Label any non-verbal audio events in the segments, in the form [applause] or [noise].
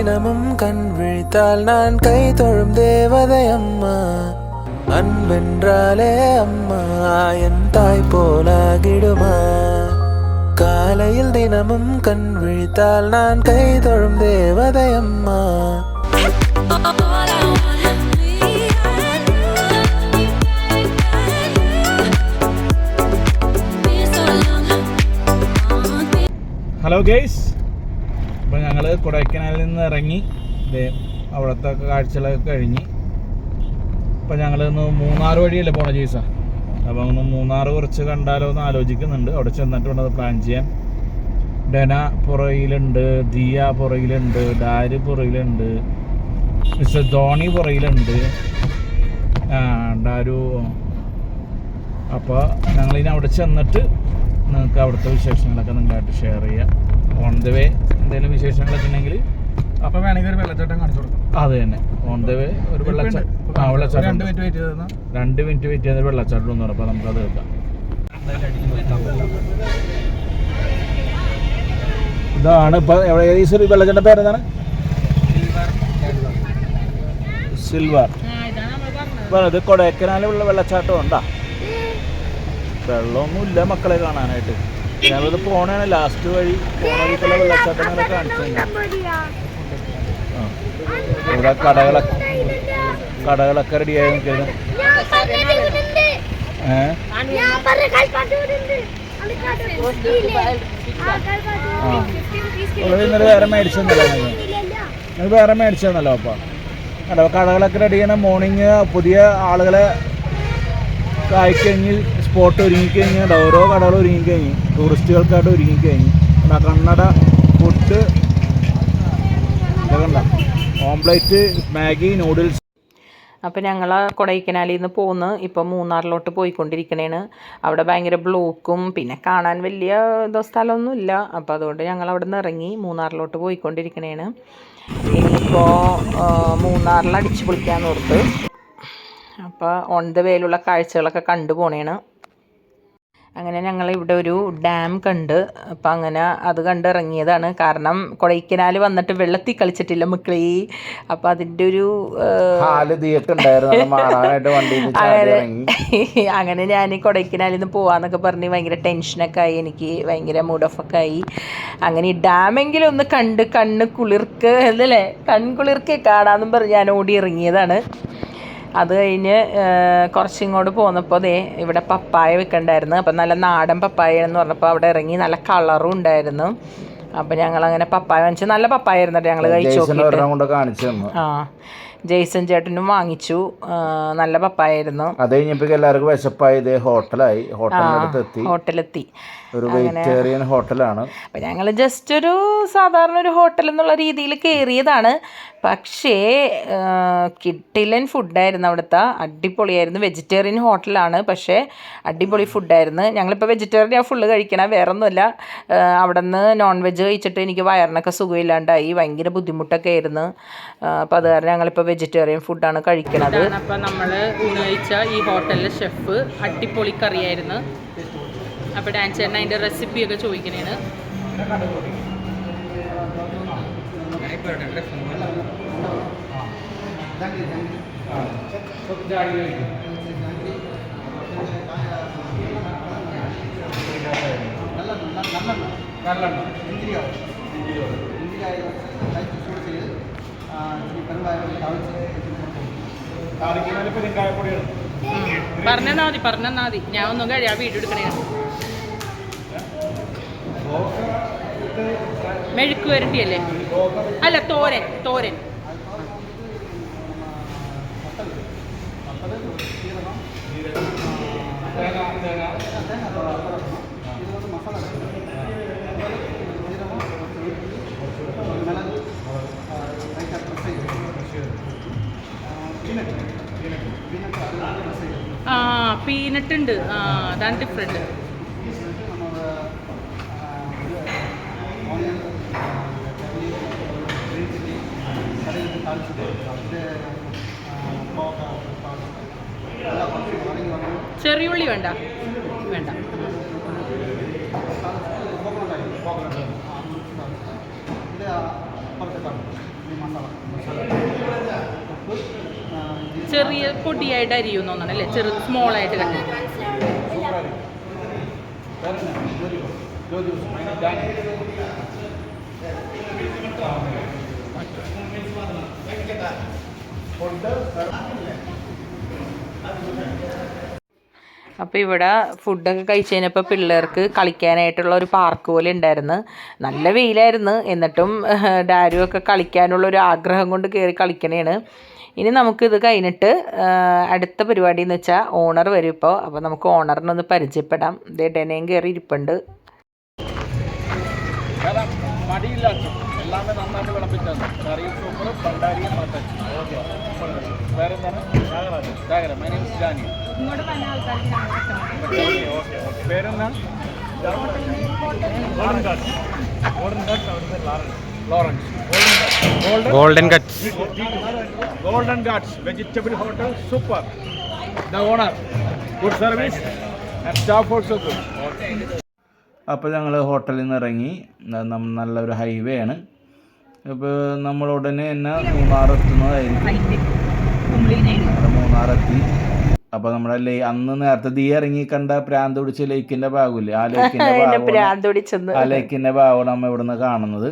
தினமும் கண் விழித்தால் நான் கை தொழும் தேவதை அம்மா. அன்பென்றாலே அம்மா என் தாய் போலாகிடுமா. காலையில் தினமும் கண் விழித்தால் நான் கை தொழும் தேவதை அம்மா. ஹலோ கைஸ் അപ്പോൾ ഞങ്ങൾ കൊടൈക്കനാലിൽ നിന്ന് ഇറങ്ങി അവിടുത്തെ കാഴ്ചകളൊക്കെ കഴിഞ്ഞ്. അപ്പോൾ ഞങ്ങൾ ഇന്ന് മൂന്നാർ വഴിയല്ലേ പോണ ജീസ അപ്പോൾ ഒന്ന് മൂന്നാർ കുറച്ച് കണ്ടാലോ എന്ന് ആലോചിക്കുന്നുണ്ട്. അവിടെ ചെന്നിട്ട് വേണം അത് പ്ലാൻ ചെയ്യാൻ. ഡെന പുറയിലുണ്ട് ദിയ പുറയിലുണ്ട് ഡാരി പുറയിലുണ്ട് മിസ്റ്റർ ധോണി പുറയിലുണ്ട്. ആ ഡാരു അപ്പോൾ ഞങ്ങളിനി അവിടെ ചെന്നിട്ട് നിങ്ങൾക്ക് അവിടുത്തെ വിശേഷങ്ങളൊക്കെ നിങ്ങളായിട്ട് ഷെയർ ചെയ്യാം. ഓൺ ദ വേ എന്തെങ്കിലും വിശേഷങ്ങളൊക്കെ ഉണ്ടെങ്കിൽ അപ്പൊ വേണമെങ്കിൽ ഒരു വെള്ളച്ചാട്ടം കാണിച്ചു കൊടുക്കാം. അത് തന്നെ. ഓൺ ദ വേ ഒരു വെള്ളച്ചാട്ടം ആ വെള്ളച്ചാട്ടം രണ്ട് മിനിറ്റ് വെയിറ്റ് ചെയ്തെന്നാ രണ്ട് മിനിറ്റ് വെയിറ്റ് ചെയ്ത് വെള്ളച്ചാട്ടം എന്ന് നമുക്ക് അത് എടുക്കാം ഇതാണ് ഇപ്പൊ എവിടെ? ഈ സിൽ- വെള്ളച്ചാട്ടം പേരെന്താണ് സിൽവർ. ഇത് കൊടൈക്കനാലുള്ള വെള്ളച്ചാട്ടം ഉണ്ടാ? വെള്ളമൊന്നുമില്ല മക്കളെ കാണാനായിട്ട്. ഞങ്ങളിത് പോണാണ് ലാസ്റ്റ് വഴി. പോണ വെള്ളച്ചാട്ടങ്ങളെ കാണിച്ചു. ഇവിടെ കടകളൊക്കെ കടകളൊക്കെ റെഡിയായി നിൽക്കുന്നത് ഏഹ് ആ. ഉള്ളത് ഇന്നലെ വേറെ മേടിച്ചെന്നല്ലോ വേറെ മേടിച്ചെന്നല്ലോ അപ്പൊ. കട കടകളൊക്കെ റെഡി ചെയ്യണം മോർണിംഗ് പുതിയ ആളുകളെ കായ്ക്കഴിഞ്ഞ് സ്പോട്ട് ഒരുങ്ങിക്കഴിഞ്ഞ് ഓരോ കടകൾ ഒരുങ്ങിക്കഴിഞ്ഞ് ടൂറിസ്റ്റുകൾക്കായിട്ട് ഒരുങ്ങിക്കഴിഞ്ഞ്. കണ്ണട ഫുഡ് കണ്ട ഓംപ്ലേറ്റ് മാഗി നൂഡിൽസ്. അപ്പോൾ ഞങ്ങൾ കൊടൈക്കനാലിൽ നിന്ന് പോന്ന് ഇപ്പോൾ മൂന്നാറിലോട്ട് പോയിക്കൊണ്ടിരിക്കണേണ്. അവിടെ ഭയങ്കര ബ്ലോക്കും പിന്നെ കാണാൻ വലിയ ഇതോ സ്ഥലമൊന്നുമില്ല. അപ്പോൾ അതുകൊണ്ട് ഞങ്ങൾ അവിടെ നിന്ന് ഇറങ്ങി മൂന്നാറിലോട്ട് പോയിക്കൊണ്ടിരിക്കണേണ്. ഇനിയിപ്പോൾ മൂന്നാറിൽ അടിച്ചു പൊളിക്കാമെന്ന് ഓർത്ത് അപ്പോൾ ഓൺ ദ വേയിലുള്ള കാഴ്ചകളൊക്കെ കണ്ടു പോണേണ്. അങ്ങനെ ഞങ്ങൾ ഇവിടെ ഒരു ഡാം കണ്ട് അപ്പം അങ്ങനെ അത് കണ്ട് ഇറങ്ങിയതാണ് കാരണം കൊടൈക്കനാൽ വന്നിട്ട് വെള്ളത്തിൽ കളിച്ചിട്ടില്ല മക്കളെ. അപ്പം അതിന്റെ ഒരു അങ്ങനെ [laughs] ഞാൻ കൊടൈക്കനാലിൽ നിന്ന് പോവാന്നൊക്കെ പറഞ്ഞ് ഭയങ്കര ടെൻഷനൊക്കെ ആയി. എനിക്ക് ഭയങ്കര മൂഡ് ഓഫ് ഒക്കെ ആയി. അങ്ങനെ ഈ ഡാമെങ്കിലും ഒന്ന് കണ്ട് കണ്ണ് കുളിർക്ക് അല്ലേ? കൺകുളിർക്കെ കാണാമെന്നും പറഞ്ഞ് ഞാൻ ഓടി ഇറങ്ങിയതാണ്. അത് കഴിഞ്ഞ് കുറച്ചിങ്ങോട്ട് പോന്നപ്പോൾ ദേ ഇവിടെ പപ്പായ വെക്കണ്ടായിരുന്നു. അപ്പം നല്ല നാടൻ പപ്പായ എന്ന് പറഞ്ഞപ്പോൾ അവിടെ ഇറങ്ങി നല്ല കളറും ഉണ്ടായിരുന്നു. അപ്പം ഞങ്ങൾ അങ്ങനെ പപ്പായ വാങ്ങിച്ചു. നല്ല പപ്പായ ആയിരുന്നു ഞങ്ങൾ കഴിച്ചു ആ ജെയ്സൺ ചേട്ടനും വാങ്ങിച്ചു. നല്ല പപ്പായ ആയിരുന്നു. അത് കഴിഞ്ഞപ്പോൾ എല്ലാവർക്കും വിശപ്പായി. ഇതേ ഹോട്ടലായി. ഹോട്ടലിലെത്തി ഹോട്ടലെത്തി. ഒരു വെജിറ്റേറിയൻ ഹോട്ടലാണ് അപ്പം ഞങ്ങൾ ജസ്റ്റ് ഒരു സാധാരണ ഒരു ഹോട്ടൽ എന്നുള്ള രീതിയിൽ കയറിയതാണ് പക്ഷേ കിട്ടിലൻ ഫുഡായിരുന്നു അവിടുത്തെ. അടിപൊളിയായിരുന്നു. വെജിറ്റേറിയൻ ഹോട്ടലാണ് പക്ഷേ അടിപൊളി ഫുഡായിരുന്നു ഞങ്ങളിപ്പോൾ വെജിറ്റേറിയൻ ഫുള്ള് കഴിക്കണം വേറെ ഒന്നുമില്ല അവിടെ നിന്ന് നോൺ വെജ് കഴിച്ചിട്ട് എനിക്ക് വയറിനൊക്കെ സുഖമില്ലാണ്ടായി. ഭയങ്കര ബുദ്ധിമുട്ടൊക്കെ ആയിരുന്നു അപ്പോൾ അത് കാരണം ഞങ്ങളിപ്പോൾ വെജിറ്റേറിയൻ ഫുഡാണ് കഴിക്കണത്. അപ്പോൾ നമ്മൾ ഊണ് കഴിച്ച ഈ ഹോട്ടലിലെ ഷെഫ് അടിപൊളി കറിയായിരുന്നു. അപ്പോൾ ഡാൻസ് ചേട്ടൻ അതിന്റെ റെസിപ്പിയൊക്കെ ചോദിക്കണേണ് പറഞ്ഞാ മതി പറഞ്ഞാ മതി. ഞാൻ ഒന്നും കഴിയാ വീഡിയോ എടുക്കണേന് മെഴുക്ക് വരട്ടിയല്ലേ അല്ല തോരൻ തോരൻ. ആ പീനട്ട് ഉണ്ട്. ആ അതാണ് ഡിഫറെന്റ് ചെറിയുള്ളി വേണ്ട. വേണ്ട. ചെറിയ പൊടിയായിട്ട് അരിയുന്നു തോന്നണം അല്ലേ? ചെറു സ്മോൾ ആയിട്ട് കട്ടി അപ്പോൾ ഇവിടെ ഫുഡൊക്കെ കഴിച്ച് കഴിഞ്ഞപ്പോൾ പിള്ളേർക്ക് കളിക്കാനായിട്ടുള്ള ഒരു പാർക്ക് പോലെ ഉണ്ടായിരുന്നു. നല്ല വെയിലായിരുന്നു. എന്നിട്ടും ഡാരും ഒക്കെ കളിക്കാനുള്ള ഒരു ആഗ്രഹം കൊണ്ട് കയറി കളിക്കണേണ്. ഇനി നമുക്കിത് കഴിഞ്ഞിട്ട് അടുത്ത പരിപാടി എന്ന് വെച്ചാൽ ഓണർ വരും ഇപ്പോൾ അപ്പോൾ നമുക്ക് ഓണറിനൊന്ന് പരിചയപ്പെടാം. ഇതേ ഡെനയും കയറി ഇരിപ്പുണ്ട്. മടിയില്ലാത്ത എല്ലാമേ നന്നായിട്ട് വിളപ്പിച്ചു കറിയും സൂപ്പറും പണ്ടാരിയും മട്ടൻ വേറെ എന്താണ് ജാഗര മൈ നെയിം ജാനി പേരെന്താണ് golden guts golden guards vegetable hotel super the owner good service staff also good അപ്പോൾ ഞങ്ങൾ ഹോട്ടലിൽ നിന്ന് ഇറങ്ങി. നല്ലൊരു ഹൈവേ ആണ്. അപ്പോൾ നമ്മൾ ഉടനെ തന്നെ മൂന്നാർ എത്തുന്നതായിരിക്കും. മൂന്നാറെത്തി. അപ്പൊ നമ്മുടെ ലേ അന്ന് നേരത്തെ തീ ഇറങ്ങി കണ്ട പ്രാന്ത് പിടിച്ച ലൈക്കിന്റെ ഭാഗമില്ലേ? ആ ലൈക്കിന്റെ [laughs] ഭാഗം ആ ലേക്കിന്റെ ഭാഗമാണ് നമ്മ ഇവിടുന്ന് കാണുന്നത്.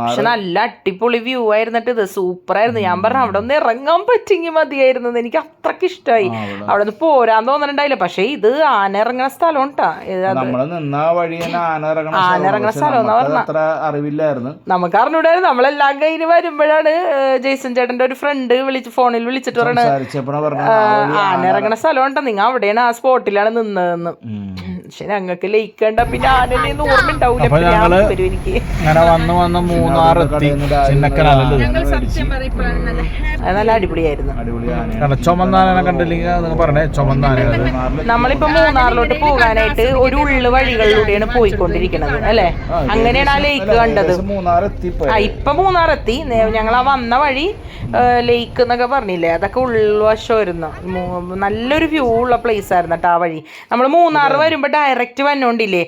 പക്ഷെ നല്ല അടിപൊളി വ്യൂ ആയിരുന്നിട്ട് ഇത് സൂപ്പർ ആയിരുന്നു ഞാൻ പറഞ്ഞു അവിടെ ഒന്ന് ഇറങ്ങാൻ പറ്റിയെങ്കിൽ മതിയായിരുന്നു എനിക്ക് അത്രയ്ക്ക് ഇഷ്ടമായി. അവിടെ. നിന്ന് പോരാൻ തോന്നണുണ്ടായില്ല പക്ഷെ ഇത് ആന ഇറങ്ങണ സ്ഥലം ആന ഇറങ്ങണ. സ്ഥലം അറിവില്ലായിരുന്നു. നമുക്ക് അറിഞ്ഞൂടായിരുന്നു. നമ്മളെല്ലാം കഴിഞ്ഞ് വരുമ്പോഴാണ് ജയ്സൺ ചേട്ടന്റെ ഒരു ഫ്രണ്ട് വിളിച്ച് ഫോണിൽ വിളിച്ചിട്ട് പറയണത് ആന ഇറങ്ങണ സ്ഥലം ഉണ്ടോ നിങ്ങൾ അവിടെയാണ് ആ സ്പോട്ടിലാണ് നിന്നതെന്ന്. പക്ഷെ ഞങ്ങൾക്ക് ലയിക്കണ്ട. പിന്നെ ആനനെ ഓർമ്മ ഉണ്ടാവൂല അപ്പൊ പിന്നെ ഞങ്ങൾ വരും എനിക്ക്. അങ്ങനെ വന്ന് വന്ന് മൂന്നാറെത്തി ചിന്നക്കനാലല്ലേ സത്യം പറയപ്പോഴാണ് നല്ല അത് നല്ല അടിപൊളിയായിരുന്നു. ചുമന്ന ആനനെ കണ്ടില്ലെങ്കിൽ പറഞ്ഞേ ചുമന്ന ആന നമ്മളിപ്പോ മൂന്നാറിലോട്ട് പോകാനായിട്ട് ഒരു ഉള്ള വഴികളിലൂടെയാണ് പോയിക്കൊണ്ടിരിക്കുന്നത് അല്ലെ? അങ്ങനെയാണ് ആ ലേക്ക് കണ്ടത്. ഇപ്പൊ ആ ഇപ്പൊ മൂന്നാറെത്തി ഞങ്ങൾ ആ വന്ന വഴി ലേക്ക് എന്നൊക്കെ പറഞ്ഞില്ലേ? അതൊക്കെ ഉൾവശമായിരുന്നു ആയിരുന്നു നല്ലൊരു വ്യൂ ഉള്ള പ്ലേസ് ആയിരുന്നു കേട്ടോ ആ വഴി. നമ്മൾ മൂന്നാർ വരുമ്പോൾ ഡയറക്റ്റ് വന്നോണ്ടില്ലേ?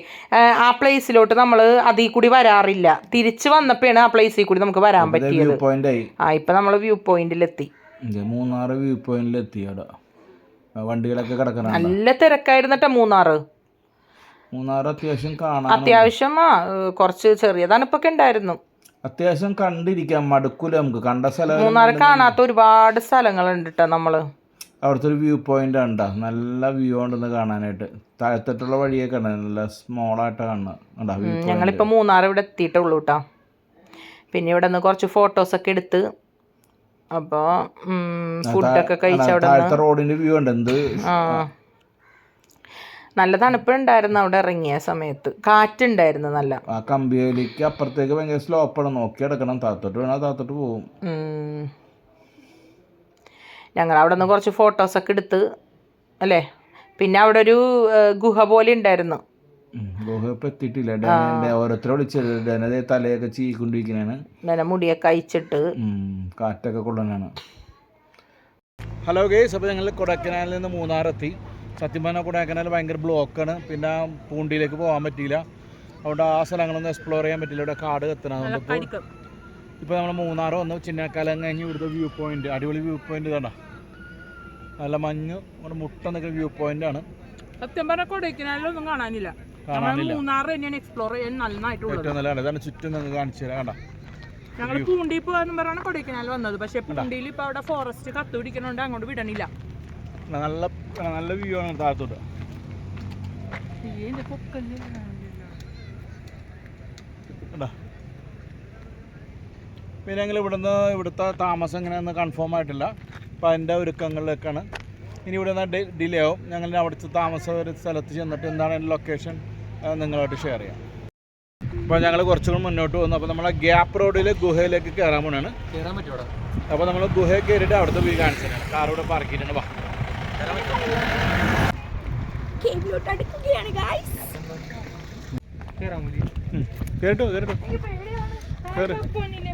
ആ, പ്ലേസിലോട്ട് നമ്മൾ അതിൽ കൂടി വരാറില്ല. തിരിച്ച് വന്നപ്പോഴാണ് ആ പ്ലേസിൽ കൂടി നമുക്ക് വരാൻ പറ്റിയത്. ആ ഇപ്പൊ നമ്മൾ വ്യൂ പോയിന്റിലെത്തി മൂന്നാറ് വ്യൂ പോയിന്റിൽ എത്തി അവിടെ. വണ്ടികളൊക്കെ കിടക്കണം നല്ല തിരക്കായിരുന്നട്ടോ മൂന്നാറ്. മൂന്നാറ് അത്യാവശ്യം കാണാൻ അത്യാവശ്യം ആ കുറച്ച് ചെറിയ തണുപ്പൊക്കെ ഉണ്ടായിരുന്നു. അത്യാവശ്യം കണ്ടിരിക്കാം. മടുക്കൂല നമുക്ക്. കണ്ട സ്ഥലം മൂന്നാറ് കാണാത്ത ഒരുപാട് സ്ഥലങ്ങളുണ്ട് കേട്ടോ നമ്മൾ. അവിടുത്തെ ഒരു വ്യൂ പോയിന്റ് ഉണ്ടോ നല്ല വ്യൂ ഉണ്ടെന്ന് കാണാനായിട്ട്. താഴത്തോട്ടുള്ള വഴിയൊക്കെ ഉണ്ട്. നല്ല സ്മോളായിട്ട് കാണുന്നത്. ഞങ്ങളിപ്പോൾ മൂന്നാർ ഇവിടെ എത്തിയിട്ടുള്ളൂ കേട്ടോ പിന്നെ ഇവിടെ നിന്ന് കുറച്ച് ഫോട്ടോസൊക്കെ എടുത്ത് അപ്പോൾ ഫുഡൊക്കെ കഴിച്ച അവിടെ താഴത്തെ റോഡിന്റെ വ്യൂ ഉണ്ട്. എന്ത്? നല്ല തണുപ്പുണ്ടായിരുന്നു അവിടെ ഇറങ്ങിയ സമയത്ത്. കാറ്റുണ്ടായിരുന്നു നല്ല. ആ കമ്പിയിലേക്ക് അപ്പുറത്തേക്ക് ഭയങ്കര സ്ലോപ്പാണ് നോക്കി എടുക്കണം താത്തോട്ട് വേണം താത്തോട്ട് പോകും. ഞങ്ങൾ അവിടെ നിന്ന് കുറച്ച് ഫോട്ടോസൊക്കെ എടുത്ത് അല്ലേ? പിന്നെ അവിടെ ഒരു ഗുഹ പോലെ ഉണ്ടായിരുന്നു. ഓരോരുത്തരെ തലയൊക്കെ ചീക്കൊണ്ടിരിക്കുന്നതാണ് മുടിയൊക്കെ അയച്ചിട്ട് കാറ്റൊക്കെ കൊള്ളാനാണ്. ഹലോ ഗേസ് അപ്പോൾ ഞങ്ങൾ കൊടൈക്കനാലിൽ നിന്ന് മൂന്നാറെത്തി. സത്യം പറഞ്ഞാൽ കൊടൈക്കനാൽ ഭയങ്കര ബ്ലോക്കാണ്. പിന്നെ പൂണ്ടിയിലേക്ക് പോകാൻ പറ്റിയില്ല. അതുകൊണ്ട് ആ സ്ഥലങ്ങളൊന്നും എക്സ്പ്ലോർ ചെയ്യാൻ പറ്റില്ല ഇവിടെ കാട് കത്തണം. ഇപ്പോൾ ഇപ്പോൾ നമ്മൾ മൂന്നാറ് വന്നു. ചിന്നക്കാലം കഴിഞ്ഞ് ഇവിടുത്തെ വ്യൂ പോയിന്റ് അടിപൊളി വ്യൂ പോയിന്റ് ഇതാണ് നല്ല മഞ്ഞ് നമ്മുടെ മുട്ട നിൽക്കുന്ന വ്യൂ പോയിന്റ് ആണ്. സത്യം പറഞ്ഞ കൊടൈക്കനാലൊന്നും കാണാനില്ല. ഞങ്ങൾ മൂന്നാർ തന്നെയാണ് എക്സ്പ്ലോർ ചെയ്യാൻ നന്നായിട്ടുള്ളത് ഏറ്റവും നല്ലതാണ്. ഇതാണ് ചുറ്റും നിങ്ങൾക്ക് കാണിച്ചു തരാം. കണ്ട? ഞങ്ങൾ പൂണ്ടി പോകാനും പറഞ്ഞാണ് കൊടൈക്കനാൽ വന്നത്. പക്ഷെ പൂണ്ടിയിൽ ഇപ്പൊ അവിടെ ഫോറസ്റ്റ് കത്ത് പിടിക്കണോണ്ട് അങ്ങോട്ട് വിടണില്ല. നല്ല നല്ല വ്യൂ ആണ് താഴത്തോട്ട്. കണ്ടോ പിന്നെ ഞങ്ങൾ ഇവിടുന്ന് ഇവിടുത്തെ താമസം എങ്ങനെയാണെന്ന് കൺഫേം ആയിട്ടില്ല. അപ്പോൾ അതിന്റെ ഒരുക്കങ്ങളിലേക്കാണ്. ഇനി ഇവിടെ നിന്ന് ഡിലേ ആവും. ഞങ്ങൾ അവിടുത്തെ താമസം ഒരു സ്ഥലത്ത് ചെന്നിട്ട് എന്താണ് അതിന്റെ ലൊക്കേഷൻ നിങ്ങളായിട്ട് ഷെയർ ചെയ്യാം. അപ്പോൾ ഞങ്ങൾ കുറച്ചുകൂടി മുന്നോട്ട് പോകുന്നു. അപ്പോൾ നമ്മളെ ഗ്യാപ്പ് റോഡിൽ ഗുഹയിലേക്ക് കയറാൻ പോണാണ്. കയറാൻ പറ്റുമോ അപ്പോൾ നമ്മൾ ഗുഹയിൽ കയറിയിട്ട് അവിടുത്തെ വ്യൂ കാണിച്ചു തരാം. കാർ ഇവിടെ പാർക്ക് ചെയ്തിട്ടുണ്ട്. വാ. കേട്ടോ കേട്ടോ ആ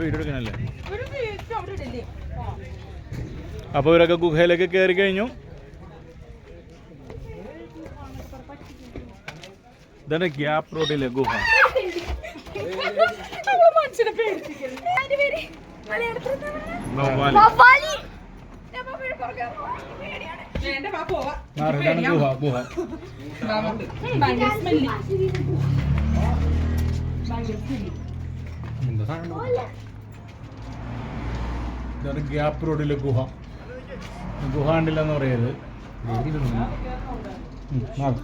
വീഡിയോ എടുക്കണല്ലേ? അപ്പോൾ ഇവരൊക്കെ ഗുഹയിലേക്ക് കയറി കഴിഞ്ഞു. ഇതാണ് ഗ്യാപ് റോഡിലെ ഗുഹ. ഗുഹ ഗുഹ. ഇതാണ് ഇതാണ് ഗ്യാപ്പ് റോഡിലെ ഗുഹ. ഗുഹ കണ്ടില്ലെന്ന് പറയരുത്. ആ.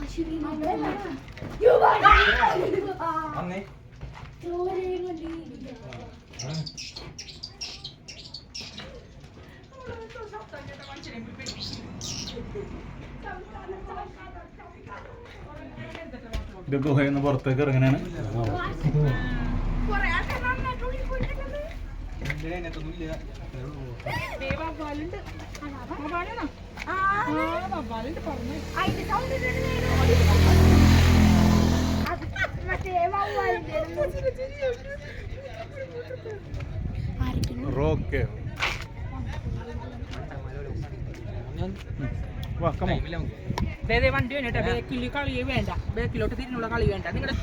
ഇത് ഗുഹയിൽ നിന്ന് പുറത്തേക്ക് ഇറങ്ങനാണ് റോക്ക്. വാ കമോ വണ്ടി വേണ്ട ബേക്കിൽ കളി വേണ്ട. ബേക്കിലോട്ട് തിരിഞ്ഞുള്ള കളി വേണ്ട. നിങ്ങളുടെ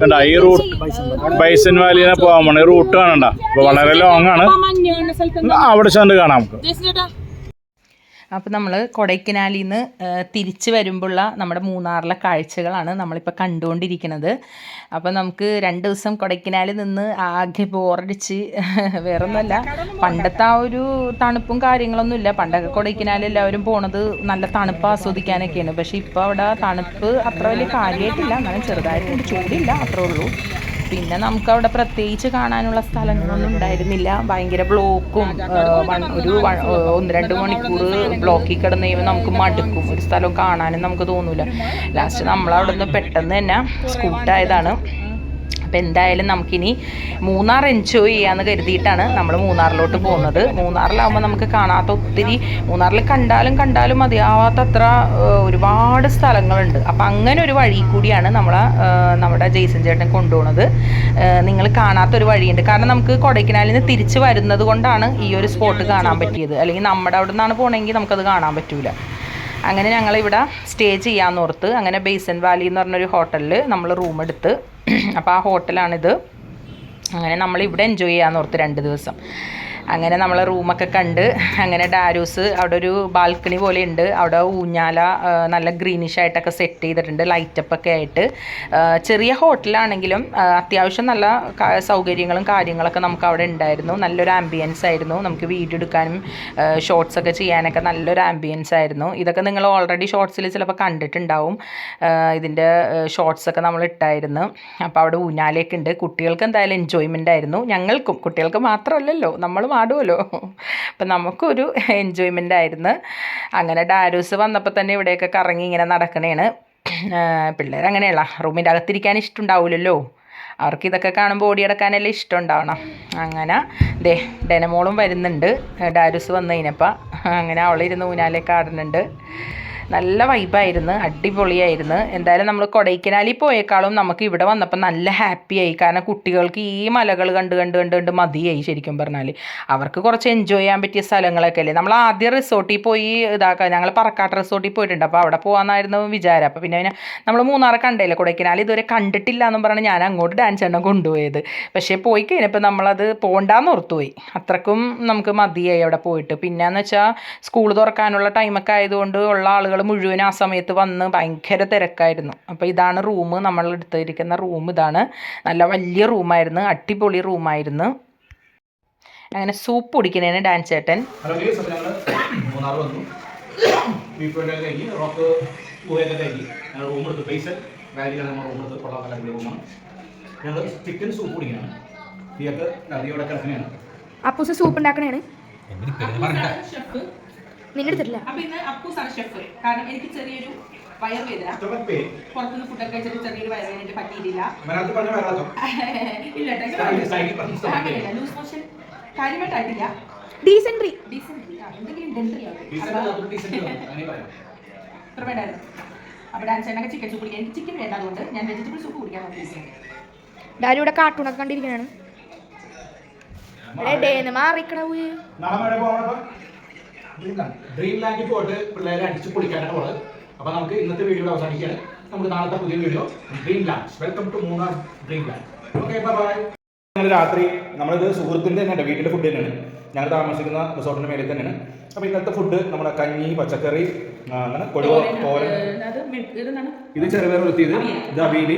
കണ്ട ഈ റൂട്ട് ബൈസൺ വാലിനെ പോകാൻ പോണ ഈ റൂട്ട് കാണണ്ട. അപ്പൊ വളരെ ലോങ് ആണ്. അവിടെ ചെന്ന് കാണാം നമുക്ക്. അപ്പോൾ നമ്മൾ കൊടൈക്കനാലിൽ നിന്ന് തിരിച്ച് വരുമ്പോഴുള്ള നമ്മുടെ മൂന്നാറിലെ കാഴ്ചകളാണ് നമ്മളിപ്പോൾ കണ്ടുകൊണ്ടിരിക്കുന്നത്. അപ്പോൾ നമുക്ക് രണ്ട് ദിവസം കൊടൈക്കനാലിൽ നിന്ന് ആകെ ബോറടിച്ച് വേറെ ഒന്നുമല്ല പണ്ടത്തെ ആ ഒരു തണുപ്പും കാര്യങ്ങളൊന്നുമില്ല. പണ്ടൊക്കെ കൊടൈക്കനാലിൽ എല്ലാവരും പോണത് നല്ല തണുപ്പ് ആസ്വദിക്കാനൊക്കെയാണ്. പക്ഷേ ഇപ്പോൾ അവിടെ തണുപ്പ് അത്ര വലിയ കാര്യമായിട്ടില്ല. എന്നാലും ചെറുതായിട്ടുണ്ട് ചൂടില്ല അത്രേ ഉള്ളൂ. പിന്നെ നമുക്ക് അവിടെ പ്രത്യേകിച്ച് കാണാനുള്ള സ്ഥലങ്ങളൊന്നും ഉണ്ടായിരുന്നില്ല. ഭയങ്കര ബ്ലോക്കും ഒരു ഒന്ന് രണ്ട് മണിക്കൂർ ബ്ലോക്കിൽ കിടന്ന് കഴിയുമ്പോൾ നമുക്ക് മടുക്കും. ഒരു സ്ഥലം കാണാനും നമുക്ക് തോന്നൂല. ലാസ്റ്റ് നമ്മളവിടെ നിന്ന് പെട്ടെന്ന് തന്നെ സ്കൂട്ടായതാണ് അപ്പം എന്തായാലും നമുക്കിനി മൂന്നാർ എൻജോയ് ചെയ്യാന്ന് കരുതിയിട്ടാണ് നമ്മൾ മൂന്നാറിലോട്ട് പോകുന്നത്. മൂന്നാറിലാവുമ്പോൾ നമുക്ക് കാണാത്ത ഒത്തിരി മൂന്നാറിൽ കണ്ടാലും കണ്ടാലും മതിയാവാത്തത്ര അത്ര ഒരുപാട് സ്ഥലങ്ങളുണ്ട്. അപ്പം അങ്ങനെ ഒരു വഴി കൂടിയാണ് നമ്മളെ നമ്മുടെ ജെയ്സൻ ചേട്ടൻ കൊണ്ടുപോകുന്നത് നിങ്ങൾ കാണാത്തൊരു വഴിയുണ്ട്. കാരണം നമുക്ക് കൊടൈക്കനാലിൽ നിന്ന് തിരിച്ച് വരുന്നത് കൊണ്ടാണ് ഈ ഒരു സ്പോട്ട് കാണാൻ പറ്റിയത്. അല്ലെങ്കിൽ നമ്മുടെ അവിടെ നിന്നാണ് പോകണമെങ്കിൽ നമുക്കത് കാണാൻ പറ്റൂല. അങ്ങനെ ഞങ്ങളിവിടെ സ്റ്റേ ചെയ്യാമെന്നോർത്ത് അങ്ങനെ ബേസൻ വാലി എന്ന് പറഞ്ഞൊരു ഹോട്ടലിൽ നമ്മൾ റൂം എടുത്ത് അപ്പോൾ ആ ഹോട്ടലാണിത്. അങ്ങനെ നമ്മളിവിടെ എൻജോയ് ചെയ്യാമെന്നോർത്ത് രണ്ട് ദിവസം. അങ്ങനെ നമ്മളെ റൂമൊക്കെ കണ്ട് അങ്ങനെ ഡാരൂസ് അവിടെ ഒരു ബാൽക്കണി പോലെ ഉണ്ട്. അവിടെ ഊഞ്ഞാല നല്ല ഗ്രീനിഷ് ആയിട്ടൊക്കെ സെറ്റ് ചെയ്തിട്ടുണ്ട് ലൈറ്റപ്പ് ഒക്കെ ആയിട്ട്. ചെറിയ ഹോട്ടലാണെങ്കിലും അത്യാവശ്യം നല്ല സൗകര്യങ്ങളും കാര്യങ്ങളൊക്കെ നമുക്ക് അവിടെ ഉണ്ടായിരുന്നു. നല്ലൊരു ആംബിയൻസ് ആയിരുന്നു. നമുക്ക് വീഡിയോ എടുക്കാനും ഷോർട്സ് ഒക്കെ ചെയ്യാനൊക്കെ നല്ലൊരു ആംബിയൻസ് ആയിരുന്നു. ഇതൊക്കെ നിങ്ങൾ ഓൾറെഡി ഷോർട്സിൽ ചിലപ്പോൾ കണ്ടിട്ടുണ്ടാവും. ഇതിന്റെ ഷോർട്സ് ഒക്കെ നമ്മൾ ഇട്ടായിരുന്നു. അപ്പോൾ അവിടെ ഊഞ്ഞാലയൊക്കെ ഉണ്ട്. കുട്ടികൾക്ക് എന്തായാലും എൻജോയ്മെന്റ് ആയിരുന്നു. ഞങ്ങൾക്കും കുട്ടികൾക്ക് മാത്രമല്ലല്ലോ. നമ്മളും ആടുമല്ലോ അപ്പം നമുക്കൊരു എൻജോയ്മെന്റ് ആയിരുന്നു. അങ്ങനെ ഡാരൂസ് വന്നപ്പോൾ തന്നെ ഇവിടെയൊക്കെ കറങ്ങി ഇങ്ങനെ നടക്കണേണ്. പിള്ളേർ അങ്ങനെയല്ല റൂമിന്റെ അകത്തിരിക്കാൻ ഇഷ്ടമുണ്ടാവില്ലല്ലോ അവർക്ക് ഇതൊക്കെ കാണുമ്പോൾ ഓടിയടക്കാനല്ലേ ഇഷ്ടം ഉണ്ടാവണം അങ്ങനെ ദേ ഡെനമോളും വരുന്നുണ്ട്. ഡാരൂസ് വന്നു കഴിഞ്ഞപ്പോൾ അങ്ങനെ അവളിരുന്ന് ഊനാലേക്ക് ആടുന്നുണ്ട്. നല്ല വൈബായിരുന്നു അടിപൊളിയായിരുന്നു. എന്തായാലും നമ്മൾ കൊടൈക്കനാലിൽ പോയേക്കാളും നമുക്ക് ഇവിടെ വന്നപ്പോൾ നല്ല ഹാപ്പിയായി കാരണം കുട്ടികൾക്ക് ഈ മലകൾ കണ്ട് കണ്ട് കണ്ട് കണ്ട് മതിയായി ശരിക്കും പറഞ്ഞാൽ അവർക്ക് കുറച്ച് എൻജോയ് ചെയ്യാൻ പറ്റിയ സ്ഥലങ്ങളൊക്കെ അല്ലേ? നമ്മൾ ആദ്യം റിസോർട്ടിൽ പോയി ഇതാക്കുക ഞങ്ങൾ പറക്കാട്ട് റിസോർട്ടിൽ പോയിട്ടുണ്ട്. അപ്പോൾ അവിടെ പോകാമെന്നായിരുന്നു വിചാരം. അപ്പോൾ പിന്നെ പിന്നെ നമ്മൾ മൂന്നാറ് കണ്ടല്ലേ കൊടൈക്കനാൽ? ഇതുവരെ കണ്ടിട്ടില്ല എന്ന് പറഞ്ഞ് ഞാൻ അങ്ങോട്ട് ഡാൻസ് എണ്ണം കൊണ്ടുപോയത്. പക്ഷേ പോയി കഴിഞ്ഞപ്പോൾ നമ്മളത് പോകണ്ടാന്ന് ഓർത്തുപോയി. അത്രക്കും നമുക്ക് മതിയായി അവിടെ പോയിട്ട്. പിന്നെയെന്ന് വെച്ചാൽ സ്കൂൾ തുറക്കാനുള്ള ടൈമൊക്കെ ആയതുകൊണ്ട് ഉള്ള ആളുകൾ മുഴുവൻ ആ സമയത്ത് വന്ന് ഭയങ്കര തിരക്കായിരുന്നു. അപ്പോൾ ഇതാണ് റൂം നമ്മൾ എടുത്തിരിക്കുന്ന റൂം ഇതാണ്. നല്ല വലിയ റൂമായിരുന്നു അടിപൊളി റൂമായിരുന്നു അങ്ങനെ സൂപ്പ് കുടിക്കുന്നതിന് ഡാൻസ് ചേട്ടൻ. ഞങ്ങൾ ചിക്കൻ സൂപ്പ് കുടിക്കുകയാണ്. തീയൊക്കെ കിടക്കുന്നതാണ് അപ്പൂസ് സൂപ്പ് ഉണ്ടാക്കണേണ്. ഷെഫ് നിന്റെ എടുത്തിട്ടില്ല അപ്പൊ ഇന്ന് അപ്പൂസാണ് ഷെഫ് കാരണം എനിക്ക് ചെറിയൊരു വയറുവേദന പുറത്തുനിന്ന് ഫുഡൊക്കെ കഴിച്ചിട്ട് ചെറിയൊരു വയറുവേദന എനിക്ക് പറ്റിയിട്ടില്ല. [laughs] ഇല്ല ലൂസ് മോഷൻ കാര്യമായിട്ടായിട്ടില്ല. ഡീസൻട്രി ഡീസന്റ് എന്തെങ്കിലും ഡെൻട്രി ഇത്ര [laughs] വേണ്ടായിരുന്നു. അപ്പോൾ ഡാൻസേനൊക്കെ ചിക്കൻ സൂപ്പ് കുടിക്കാൻ. എനിക്ക് ചിക്കൻ വേണ്ട അതുകൊണ്ട് ഞാൻ വെജിറ്റബിൾ സൂപ്പ് കുടിക്കാൻ നോക്കിയിരിക്കുന്നത് ഡാഡി ഇവിടെ കാർട്ടൂണൊക്കെ കണ്ടിരിക്കണാണ് മാറിക്കട പോയി ഡ്രീം ലാൻഡിൽ പോയിട്ട് പിള്ളേരെ അടിച്ച് പൊളിക്കാനാണ് പോണത്. അപ്പോൾ നമുക്ക് ഇന്നത്തെ വീഡിയോ അവസാനിക്കുകയാണ്. നമുക്ക് നാളത്തെ പുതിയ video dream land welcome to Munnar dream land okay bye ഞങ്ങൾ രാത്രി നമ്മളിത് സുഹൃത്തിന്റെ തന്നെയാണ് വീട്ടിലെ ഫുഡ് തന്നെയാണ്. ഞങ്ങൾ താമസിക്കുന്ന റിസോർട്ടിന്റെ മേലെ തന്നെയാണ്. അപ്പോൾ ഇന്നത്തെ ഫുഡ് നമ്മുടെ കഞ്ഞി പച്ചക്കറി അങ്ങനെ കൊഴുവ തോരൻ ഇത് ചെറുപയർ വൃത്തിയത്. ഇത് അവിയൽ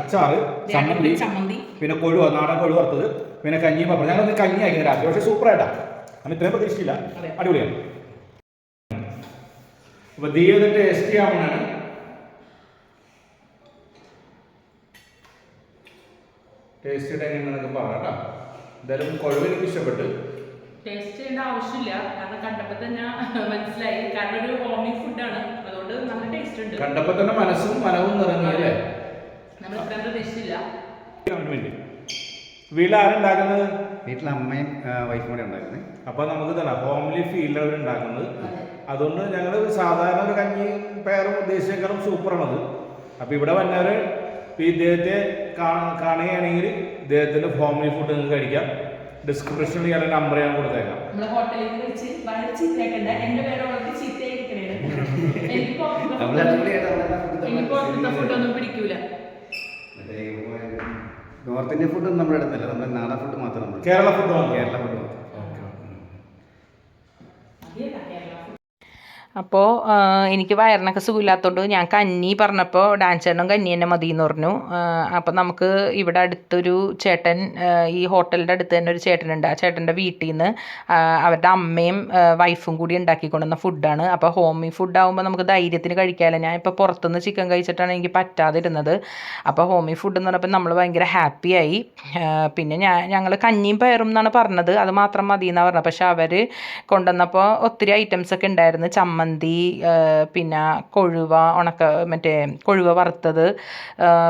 അച്ചാർ അച്ചാറ് ചമ്മന്തി. പിന്നെ കൊഴുവ നാടൻ കൊഴുവ വറുത്തത്. പിന്നെ കഞ്ഞി പപ്പടം. ഞങ്ങളൊന്ന് കഞ്ഞി ആയിരുന്നു രാത്രി. പക്ഷേ സൂപ്പറായിട്ടാ. നമ്മൾ ഇത്രയും പ്രതീക്ഷിച്ചില്ല. അടിപൊളിയാണ്. അപ്പൊ ദീ എസ് ടി ആവണാണ് ടേസ്റ്റ് എങ്ങനെയാണെന്നൊക്കെ പറയാം എന്തായാലും കൊഴുവ് എനിക്ക് ഇഷ്ടപ്പെട്ടു. ടേസ്റ്റ് ചെയ്യേണ്ട ആവശ്യമില്ല. കാരണം കണ്ടപ്പോൾ തന്നെ മനസ്സിലായി. കാരണം ഒരു ഹോമി ഫുഡാണ് അതുകൊണ്ട് നല്ല ടേസ്റ്റ് ഉണ്ട്. കണ്ടപ്പോൾ തന്നെ മനസ്സും മനവും നിറഞ്ഞു അല്ലേ? നമ്മൾ ഇത്രയും പ്രതീക്ഷിച്ചില്ല. വേണ്ടി. വീട്ടിൽ ആരുണ്ടാക്കുന്നത്? വീട്ടിൽ അമ്മയും വൈഫും കൂടെ ഉണ്ടായിരുന്നു. അപ്പൊ നമുക്ക് തന്നെ ഹോംലി ഫീൽ അവർ ഉണ്ടാക്കുന്നത് അതുകൊണ്ട് ഞങ്ങൾ സാധാരണ ഒരു കഞ്ഞി പയറും ഉദ്ദേശിച്ചേക്കാളും സൂപ്പറാണത് അപ്പൊ ഇവിടെ വന്നവര് ഇപ്പൊ ഇദ്ദേഹത്തെ കാണുകയാണെങ്കിൽ ഇദ്ദേഹത്തിന്റെ ഹോംലി ഫുഡ് നിങ്ങൾക്ക് കഴിക്കാം. ഡിസ്ക്രിപ്ഷനിൽ ഞാൻ നമ്പർ ഞാൻ കൊടുത്തേക്കാം. നമ്മളെ ഹോട്ടലിൽ വെച്ച് വളരെ ചീത്തയാക്കണ്ട. എന്റെ പേര് വളരെ ചീത്തയായിരിക്കണേ [laughs] പിടിക്കൂല. നോർത്ത് ഇന്ത്യൻ ഫുഡ് നമ്മുടെ അടുത്തല്ല നമ്മുടെ നാടൻ ഫുഡ് മാത്രം കേരള ഫുഡ് കേരള ഫുഡ് മാത്രം അതേതാ കേരള food? അപ്പോൾ എനിക്ക് വയറിനൊക്കെ സുഖമില്ലാത്തതുകൊണ്ട് ഞാൻ കഞ്ഞി പറഞ്ഞപ്പോൾ ഡാൻസേട്ടനും കഞ്ഞി തന്നെ മതി എന്ന് പറഞ്ഞു അപ്പോൾ നമുക്ക് ഇവിടെ അടുത്തൊരു ചേട്ടൻ ഈ ഹോട്ടലിന്റെ അടുത്ത് തന്നെ ഒരു ചേട്ടനുണ്ട്. ആ ചേട്ടന്റെ വീട്ടിൽ നിന്ന് അവരുടെ അമ്മയും വൈഫും കൂടി ഉണ്ടാക്കിക്കൊണ്ടുവന്ന ഫുഡാണ്. അപ്പോൾ ഹോമി ഫുഡ് ആകുമ്പോൾ നമുക്ക് ധൈര്യത്തിന് കഴിക്കാമല്ലോ ഞാൻ ഇപ്പോൾ പുറത്തുനിന്ന് ചിക്കൻ കഴിച്ചിട്ടാണ് എനിക്ക് പറ്റാതിരുന്നത്. അപ്പോൾ ഹോമി ഫുഡ് എന്ന് പറഞ്ഞപ്പോൾ നമ്മൾ ഭയങ്കര ഹാപ്പിയായി പിന്നെ ഞാൻ ഞങ്ങൾ കഞ്ഞിയും പയറും എന്നാണ് പറഞ്ഞത്. അത് മാത്രം മതി എന്നാണ് പറഞ്ഞത്. പക്ഷേ അവർ കൊണ്ടുവന്നപ്പോൾ ഒത്തിരി ഐറ്റംസ് ഒക്കെ ഉണ്ടായിരുന്നു. ചമ്മന്തി ആ, പിന്നെ കൊഴുവ ഉണക്ക മറ്റേ കൊഴുവ വറുത്തത്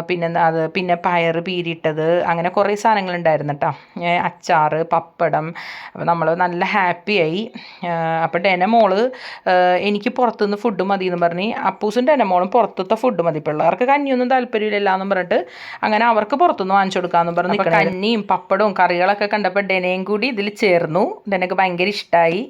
പിന്നെ അത് പിന്നെ പയർ പീരിട്ടത് അങ്ങനെ കുറേ സാധനങ്ങളുണ്ടായിരുന്നു കേട്ടോ അച്ചാർ പപ്പടം അപ്പോൾ നമ്മൾ നല്ല ഹാപ്പിയായി. അപ്പോൾ ഡെന മോൾ എനിക്ക് പുറത്തുനിന്ന് ഫുഡ് മതി എന്ന് പറഞ്ഞ് അപ്പൂസും ഡെന മോളും പുറത്തത്തെ ഫുഡ് മതി. പിള്ളേർക്ക് കഞ്ഞിയൊന്നും താല്പര്യമില്ല എന്ന് പറഞ്ഞിട്ട് അങ്ങനെ അവർക്ക് പുറത്തുനിന്ന് വാങ്ങിച്ചു കൊടുക്കാമെന്ന് പറഞ്ഞു കഞ്ഞിയും പപ്പടവും കറികളൊക്കെ കണ്ടപ്പോൾ ഡെനയും കൂടി ഇതിൽ ചേർന്നു. ഡെനക്ക് ഭയങ്കര ഇഷ്ടമായി